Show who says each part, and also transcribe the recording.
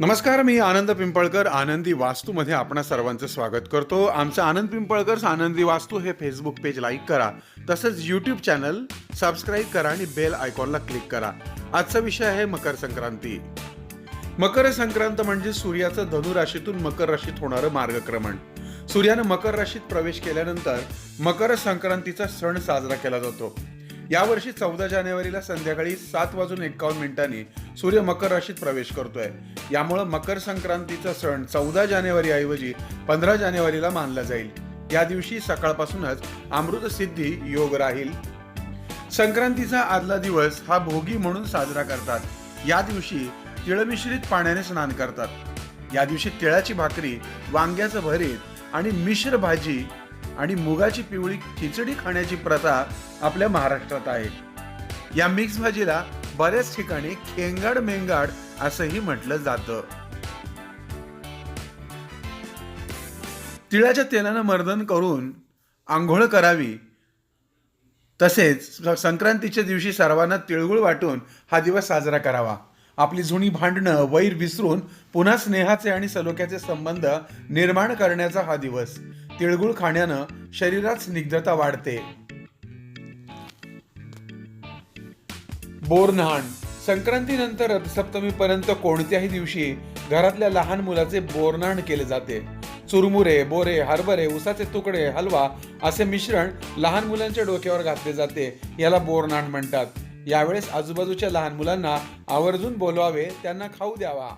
Speaker 1: नमस्कार मी आनंद पिंपळकर आनंदी वास्तूमध्ये आपणा सर्वांचं स्वागत करतो. आमचं आनंद पिंपळकर आनंदी वास्तू हे फेसबुक पेज लाईक करा. तसंच यूट्यूब चॅनल सबस्क्राईब करा आणि बेल आयकॉनला क्लिक करा. आजचा विषय आहे मकर संक्रांती. मकर संक्रांत म्हणजे सूर्याचं धनुराशीतून मकर राशीत होणारं मार्गक्रमण. सूर्यानं मकर राशीत प्रवेश केल्यानंतर मकर संक्रांतीचा सण साजरा केला जातो. यावर्षी चौदा जानेवारीला संध्याकाळी सात वाजून एकावन्न मिनिटांनी सूर्य मकर राशीत प्रवेश करतोय. यामुळं मकर संक्रांतीचा सण चौदा जानेवारी ऐवजी पंधरा जानेवारीला मानला जाईल. या दिवशी सकाळपासूनच अमृत सिद्धी योग राहील. संक्रांतीचा आदला दिवस हा भोगी म्हणून साजरा करतात. या दिवशी तिळमिश्रित पाण्याने स्नान करतात. या दिवशी तिळाची भाकरी वांग्याचं भरीत आणि मिश्र भाजी आणि मुगाची पिवळी खिचडी खाण्याची प्रथा आपल्या महाराष्ट्रात आहे. या मिक्स भाजीला बऱ्याच ठिकाणी खेंगाड मेंगाड असंही म्हटलं जातं. तिळाच्या तेलानं मर्दन करून आंघोळ करावी. तसेच संक्रांतीच्या दिवशी सर्वांना तिळगुळ वाटून हा दिवस साजरा करावा. आपली जुनी भांडणं वैर विसरून पुन्हा स्नेहाचे आणि सलोख्याचे संबंध निर्माण करण्याचा हा दिवस. तिळगुळ खाण्यानं शरीरात स्निग्धता वाढते. बोरन्हाण. संक्रांतीनंतर रथसप्तमीपर्यंत कोणत्याही दिवशी घरातल्या लहान मुलाचे बोरनाण केले जाते. चुरमुरे बोरे हरभरे उसाचे तुकडे हलवा असे मिश्रण लहान मुलांच्या डोक्यावर घातले जाते. याला बोरनाण म्हणतात. यावेळेस आजूबाजूच्या लहान मुलांना आवर्जून बोलवावे त्यांना खाऊ द्यावा.